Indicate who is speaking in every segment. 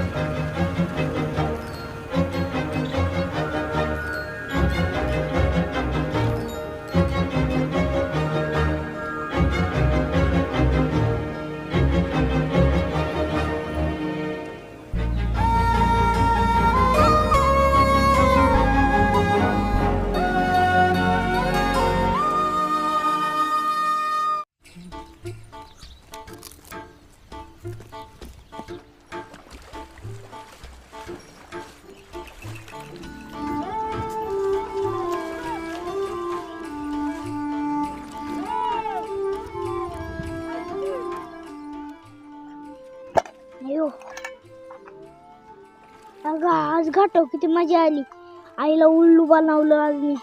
Speaker 1: Thank you. आयो अगं आज घाटव किती मजा आली. आईला उल्लू बनवलं आज मी.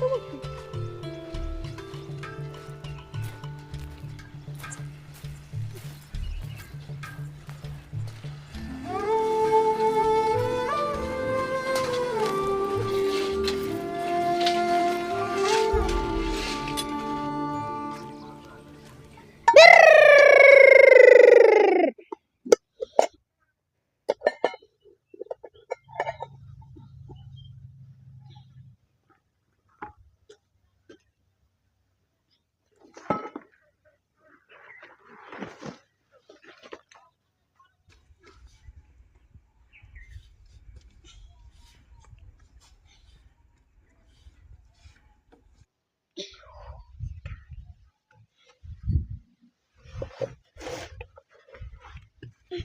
Speaker 1: Oh,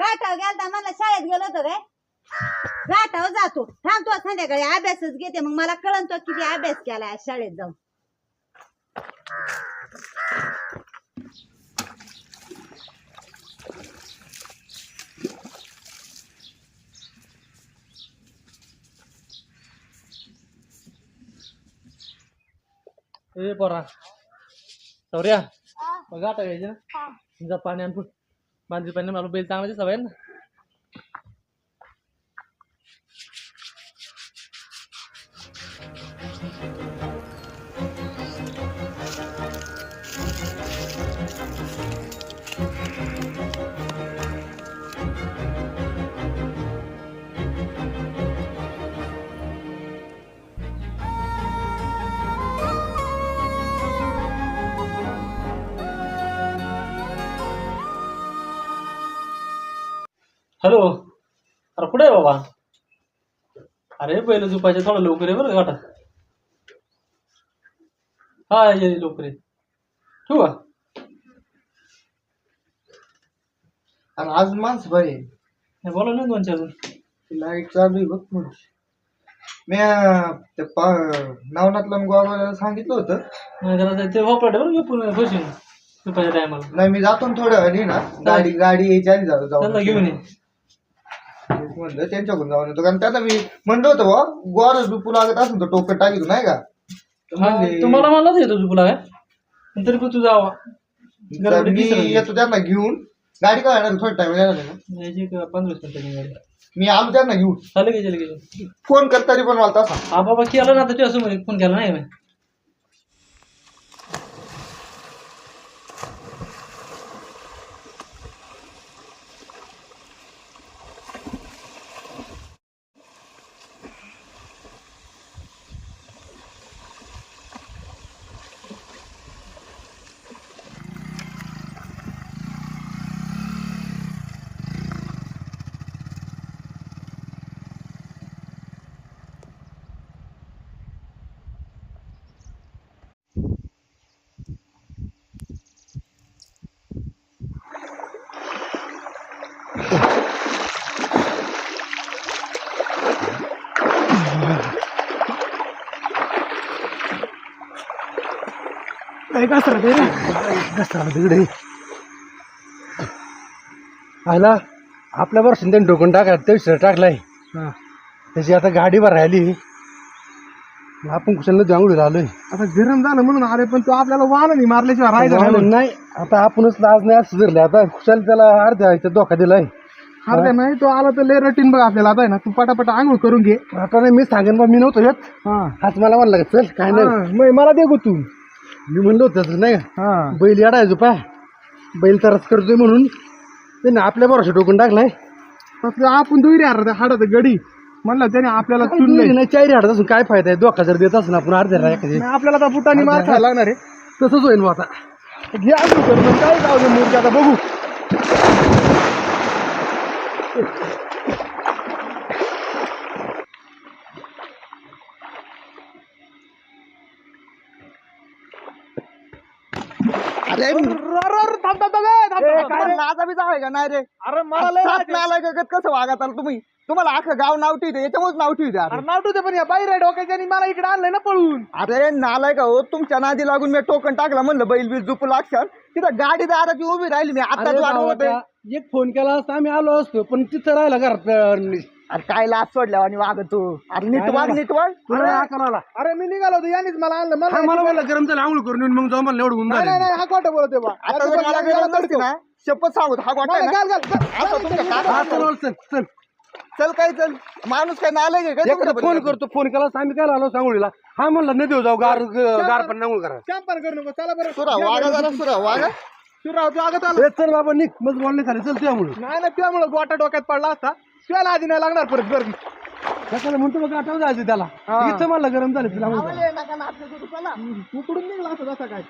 Speaker 2: गाठाव गेलता मला शाळेत गेलो होतो काय गाठाव जातो. थांबतो संध्याकाळी अभ्यासच घेते. मग मला कळन तो किती अभ्यास केलाय आज शाळेत जाऊन.
Speaker 3: ए पोरा. सौर्या
Speaker 1: हा,
Speaker 3: मग आता घ्यायचे ना?
Speaker 1: हा.
Speaker 3: तुमचा पाणी आणतो बांधली पाणी मला बेल चांगली सवय हॅलो. अरे कुठे आहे बाबा? अरे पहिलं झोपायचं थोडं लवकर आहे बरं गाठा हा ये लवकर ये. ठेवू का?
Speaker 4: आणि आज माणसं बरे
Speaker 3: हे बोला ना दोन चार जण.
Speaker 4: लाइट चालू आहे बघ थोडीशी मी त्या पा नवनाथला गोवाला सांगितलं होतं.
Speaker 3: नाही जरा ते- वापरते बरं मी पुन्हा बसून झोपायच्या टायमाला
Speaker 4: नाही मी जातो ना थोड्या वेळाने ना. गाडी गाडी यायची आधी जातो जाऊ
Speaker 3: त्यांना घेऊन ये.
Speaker 4: म्हणलं त्यांच्याकडून जाऊन येतो. कारण त्यांना मी म्हणलं होतं बा गोवारच बिपू लागत असेल तर टोकन टाकीतो नाही का? तर म्हणले
Speaker 3: तुम्हाला होतं येतो तुला काय तरी पण तू जावा.
Speaker 4: तर
Speaker 3: गडबडीत
Speaker 4: मी. येतो त्यांना घेऊन. गाडी काय येणार थोडा टाइम येणार आहे ना?
Speaker 3: यायची एक पंधरा वीस मिनिटाची गाडी
Speaker 4: मी आलो त्यांना घेऊन.
Speaker 3: चालेल की चालेल की
Speaker 4: फोन कर तरी पण मला तसा.
Speaker 3: हा बाबा केला ना आता तुझ्या समोर फोन केला नाही मी
Speaker 5: आला आपल्या वर शिंदे डोकून टाका ते विसर टाकलाय. त्याची आता गाडी भर राहिली. आपण कुशल जांगडूला आलोय
Speaker 6: आता गरम झालं म्हणून अरे पण तो आपल्याला वाहन मारल्याशिवाय राहायचं नाही.
Speaker 5: नाही आता आपणच लाज नाही आज सुधारले आता कुशाल त्याला अर्ध्या याच्यात धोका दिलाय.
Speaker 6: अरे नाही तो आला तर लय रटीन बघ आपल्याला. आता आहे ना तू पटापट आंघोळ करून घे.
Speaker 5: आता नाही मी सांगेन बा मी नव्हतो येत.
Speaker 6: हा.
Speaker 5: हाच मला म्हणलं का चल काय नाही.
Speaker 6: मग मला दे गो तू.
Speaker 5: मी म्हणलो होतं नाही का,
Speaker 6: हा.
Speaker 5: बैल येडायचो पाय बैल तरच करतोय म्हणून. त्याने आपल्या बरोबर डोकून टाकलाय.
Speaker 6: आपण दुरी अरे हाडात गडी. म्हणलं त्याने आपल्याला चुनलंय.
Speaker 5: नाही चारी हाडत असून काय फायदा आहे? धोका जर देत असं आपण अर्ध्या एखादी
Speaker 6: नाही, आपल्याला आता बुटानी मार खायला लागणार आहे.
Speaker 5: तसंच होईल मग आता.
Speaker 6: घे आंघोळ करून मग काय जाऊ दे मूर्ती आता बघू.
Speaker 4: अरे लाजा बी जावाय का? नाही रे.
Speaker 6: अरे मला लय
Speaker 4: सात
Speaker 6: लाज आहे.
Speaker 4: नालायक गत कसं वागत आला तुम्ही? तुम्हाला अख्खं गाव नाव ठेवते याच्यामुळेच नाव ठेवते
Speaker 6: नाव ठेवते पण या बाई डोक्याच्या आणि मला इकडे आणलंय ना पळून.
Speaker 4: अरे नालायक हो तुमच्या नादी लागून मी टोकन टाकला म्हणलं बैल बिल झुपू लागशाल. तिथं गाडी दाराची उभी राहिली मी आता
Speaker 5: एक फोन केला असता आम्ही आलो असतो पण तिथं राहिला घरात
Speaker 4: अरे काय लाच सोडल्या आणि वागत तू? अरे नीट वाग नीट वाग.
Speaker 5: तुला
Speaker 6: अरे,
Speaker 5: राग आला.
Speaker 6: अरे मी निघालो होतो यांनीच मला आणलं. मला
Speaker 5: हा, मला म्हणलं गरम झालं आंघोळ करून येऊन मग जाऊ म्हणलं एवढं
Speaker 6: नाही
Speaker 5: झालं.
Speaker 6: हा खोटं बोलते बा.
Speaker 4: आता जर मला गरज नसती ना. शपथ सांगू हा गोटा आहे ना
Speaker 5: हा, चल, चल, चल.
Speaker 4: चल काय चल. माणूस काय नालायक आहे काय
Speaker 5: एकदा फोन? करतो फोन केला असता आम्ही काय आलो सांगोळीला? हा म्हणलं नाही देऊ जाऊ गार गार पण आंघोळ करा
Speaker 6: कॅम्पर करू नको चला बरं
Speaker 4: सुरा वागा जरा सुरा वागा.
Speaker 6: शिवराव तू आगत आला.
Speaker 5: ए, चल बाबा निघ मग बोलणे खाली चल त्यामुळे
Speaker 6: नाही नाही त्यामुळे गोटा डोक्यात पडला असता. त्याला आधी नाही लागणार परत गर्दी
Speaker 5: त्याला म्हणतो मग आठवण जायचं त्याला.
Speaker 6: हा.
Speaker 5: इथं म्हणलं गरम झालं तिला आंघोळ करा.
Speaker 4: आवले, नका नाटकं करू, चला.
Speaker 6: तू कुठून निघला असं तसा काय?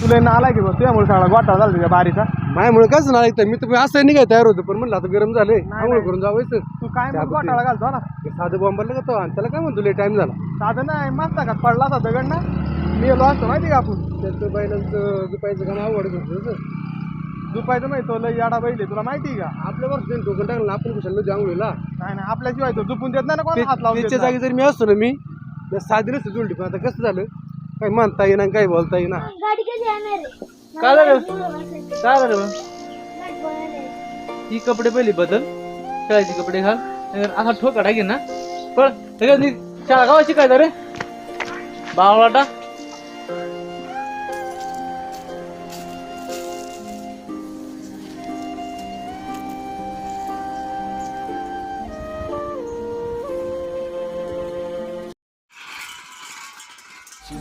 Speaker 6: तुला नाला की बघ त्यामुळे सगळा गोटा झाला तुझ्या बारीचा.
Speaker 5: माझ्यामुळे काच नाही तर मी तर असं निघाय तयार होतो पण म्हणलं आता गरम झालंय. आंघोळ करून जावायचं
Speaker 6: तू काय मग घालतो ना?
Speaker 5: साधं बॉम्बरला का तो आणि त्याला काय म्हणतो टाइम झाला.
Speaker 6: साधं नाही मस्त का? पडला होता दगड ना? मी गेलो असतो माहिती का आपण?
Speaker 5: त्याचं बैलांचं दुपायचं काम आवडत होतं
Speaker 6: दुपायचं माहिती तो लय याडा बैल आहे, तुला माहिती आहे का?
Speaker 5: आपल्या वर्ष टोकन टाकलं ना, आपण कुशाला जांगोळीला
Speaker 6: नाही नाही आपल्याशिवाय तो झुपून देत नाही ना कोणाला हात लावून
Speaker 5: त्याच्या
Speaker 6: नाही.
Speaker 5: जागी जर मी असतो ना मी त्या साधी नसते जुळली पण आता कसं झालं? काही म्हणता येईना काही बोलता येईना.
Speaker 1: गाडी कधी येणार आहे?
Speaker 3: काय झालं?
Speaker 1: मला.
Speaker 3: काय झालं बा? ही कपडे पहिली बदल. खेळायचे कपडे घाल. नाहीतर असा ठोका टाकेन ना. निघ. शाळा गावा शिकायचं रे? बावळाटा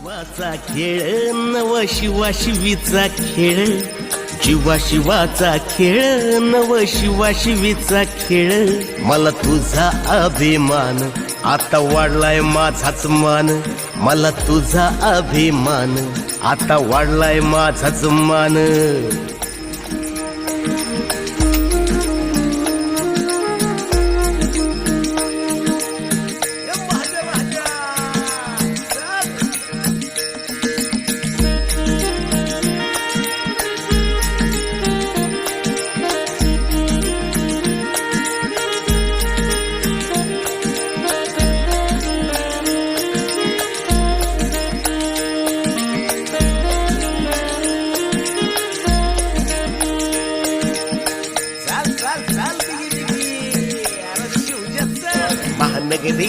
Speaker 7: शिवाचा खेळ नव शिवा शिवीचा खेळ. शिवाशिवाचा खेळ नव शिवा शिवीचा खेळ. मला तुझा अभिमान आता वाढलाय माझाच मान. मला तुझा अभिमान आता वाढलाय माझाच मान.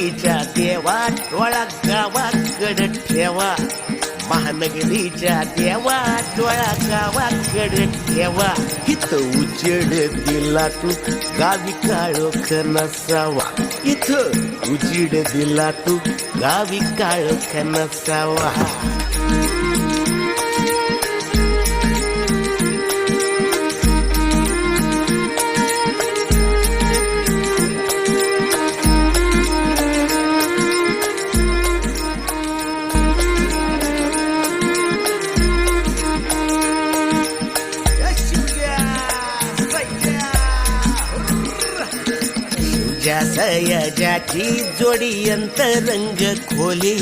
Speaker 7: महानगरीच्या देवा डोळा गावाकड ठेवा. महानगरीच्या देवा डोळा गावाकड ठेवा. इथं उजेड दिला तू गावी काळोख नसावा इथं उजेड दिला तू गावी काळोख नसावा त्याची जोडी अंतरंग खोली.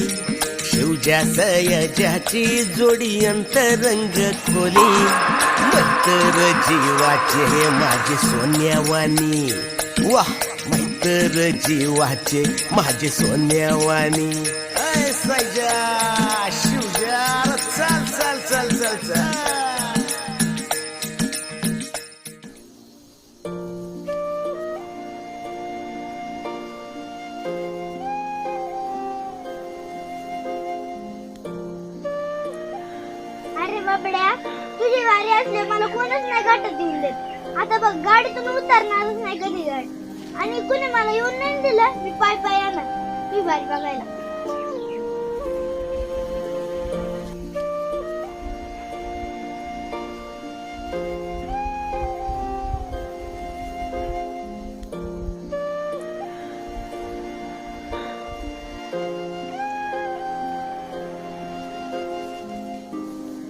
Speaker 7: शिवजा सयजाची जोडी अंतरंग खोली. मैत्र जीवाचे माझे सोन्यावानी वा मैत्र जीवाचे माझे सोन्यावानी सजा शिवजा चल चल चल चल चल.
Speaker 1: कोणच नाही गाठत येऊन देत. आता बघ गाडी तुम्ही उतरणारच नाही कधी गाडी. आणि कुणी मला येऊन नाही दिलं मी पाय पाय येणार मी भारी बघायला.